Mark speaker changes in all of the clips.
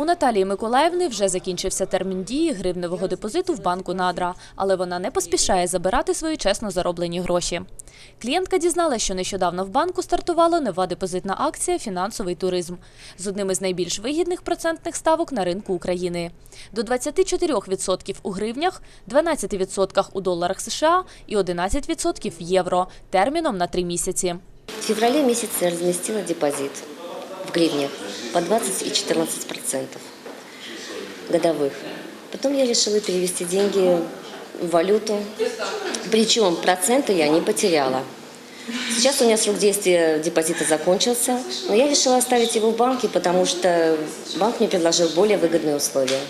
Speaker 1: У Наталії Миколаївни вже закінчився термін дії гривневого депозиту в банку Надра, але вона не поспішає забирати свої чесно зароблені гроші. Клієнтка дізналася, що нещодавно в банку стартувала нова депозитна акція Фінансовий туризм з одним із найбільш вигідних процентних ставок на ринку України. До 24% у гривнях, 12% у доларах США і 11% в євро терміном на три місяці.
Speaker 2: В феврале месяце я депозит в гривнях по 20 и 14 процентов годовых. Потом я решила перевести деньги в валюту, причем проценты я не потеряла. Сейчас у меня срок действия депозита закончился, но я решила оставить его в банке, потому что банк мне предложил более выгодные условия.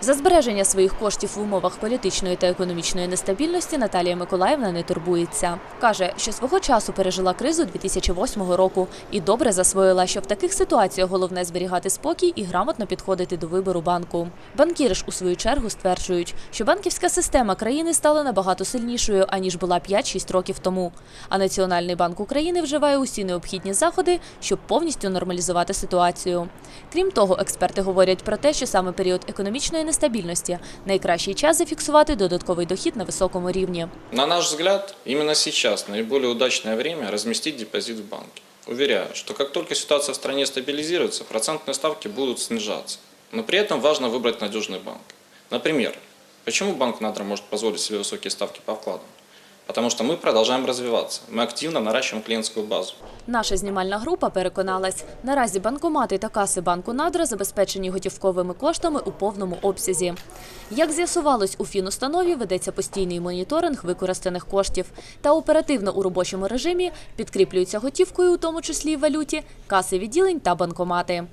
Speaker 1: За збереження своїх коштів в умовах політичної та економічної нестабільності Наталія Миколаївна не турбується. Каже, що свого часу пережила кризу 2008 року і добре засвоїла, що в таких ситуаціях головне зберігати спокій і грамотно підходити до вибору банку. Банкіри ж у свою чергу стверджують, що банківська система країни стала набагато сильнішою аніж була 5-6 років тому. А Національний банк України вживає усі необхідні заходи, щоб повністю нормалізувати ситуацію. Крім того, експерти говорять про те, що саме період економічної нестабільності найкращий час зафіксувати додатковий дохід на високому рівні.
Speaker 3: На наш взгляд, именно сейчас наиболее удачное время разместить депозит в банке. Уверяю, что как только ситуация в стране стабилизируется, процентные ставки будут снижаться. Но при этом важно выбрать надежный банк. Например, почему банк Надра может позволить себе высокие ставки по вкладам? Потому что мы продолжаем развиваться, мы активно наращиваем клиентскую базу.
Speaker 1: Наша знімальна група переконалась, наразі банкомати та каси банку Надра забезпечені готівковими коштами у повному обсязі. Як з'ясувалось, у фінустанові ведеться постійний моніторинг використаних коштів та оперативно у робочому режимі підкріплюються готівкою, у тому числі й валюті, каси відділень та банкомати.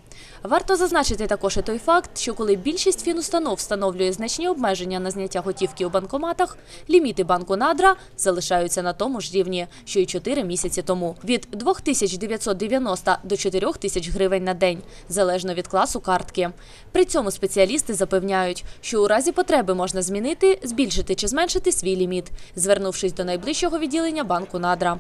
Speaker 1: Варто зазначити також і той факт, що коли більшість фінустанов встановлює значні обмеження на зняття готівки у банкоматах, ліміти банку Надра залишаються на тому ж рівні, що й 4 місяці тому – від 2990 до 4000 гривень на день, залежно від класу картки. При цьому спеціалісти запевняють, що у разі потреби можна змінити, збільшити чи зменшити свій ліміт, звернувшись до найближчого відділення банку Надра.